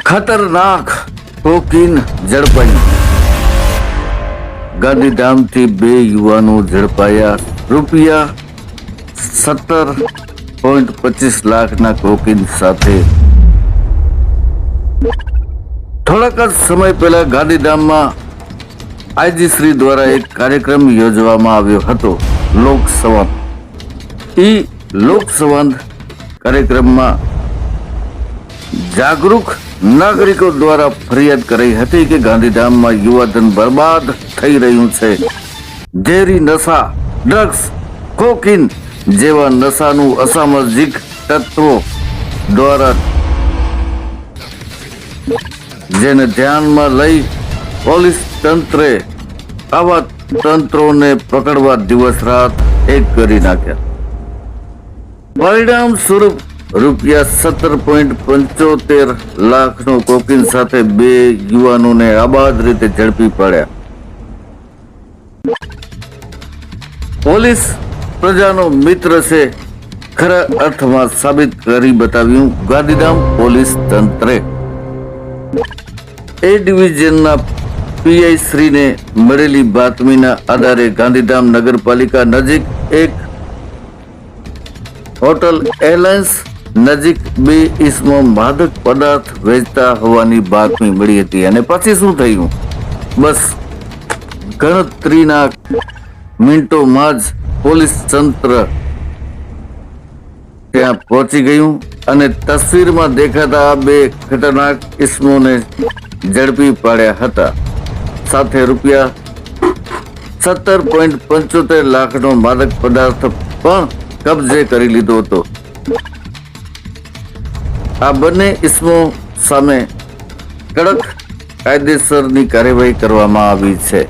ખતરનાક કોકિન ઝડપાઈ. ગાંધીધામથી બે યુવાનો ઝડપાયા. રૂપિયા સત્તર પોઈન્ટ પચીસ લાખના કોકિન સાથે. થોડાક જ સમય પહેલા ગાંધીધામમાં આઈજી શ્રી દ્વારા એક કાર્યક્રમ યોજવામાં આવ્યો હતો. લોકસવાન ઈ લોક કાર્યક્રમમાં જાગૃત નાગરિકો દ્વારા ફરિયાદ કરી હતી કે ગાંધીધામમાં યુવાધન બરબાદ થઈ રહ્યું છે. ઝેરી નશા, ડ્રગ્સ, કોકિન જેવા નશાનું અસામાજિક તત્વો દ્વારા જેને ધ્યાનમાં લઈ પોલીસ તંત્રે આવા તંત્રોને પકડવા દિવસ રાત એક કરી નાખ્યા. પરિણામ સ્વરૂપ રૂપિયા સત્તર પોઈન્ટ પંચોતેર લાખનું કોકીન સાથે બે યુવાનોને આબાદ રીતે ઝડપી પડ્યા. પોલીસ પ્રજાનો મિત્ર છે, ખરા અર્થમાં સાબિત કરી બતાવ્યું ગાંધીધામ પોલીસ તંત્રે. એ ડિવિઝનના પીઆઈ શ્રીને મળેલી બાતમીના આધારે ગાંધીધામ નગરપાલિકા નજીક એક હોટલ એરલાઇન્સ નજીક બે ઈસમો માદક પદાર્થ વેચતા હોવાની બાતમી મળી હતી. અને પછી શું થયું? બસ ગણતરીના મિનિટોમાં જ પોલીસ તંત્ર ત્યાં પહોંચી ગયું અને તસવીરમાં દેખાતા બે ખતરનાક ઇસમોને ઝડપી પાડ્યા હતા. સાથે રૂપિયા સત્તર પોઈન્ટ પંચોતેર લાખનો માદક પદાર્થ પણ કબજે કરી લીધો હતો. આ બંને ઇસમો સામે કડક કાયદેસરની કાર્યવાહી કરવામાં આવી છે.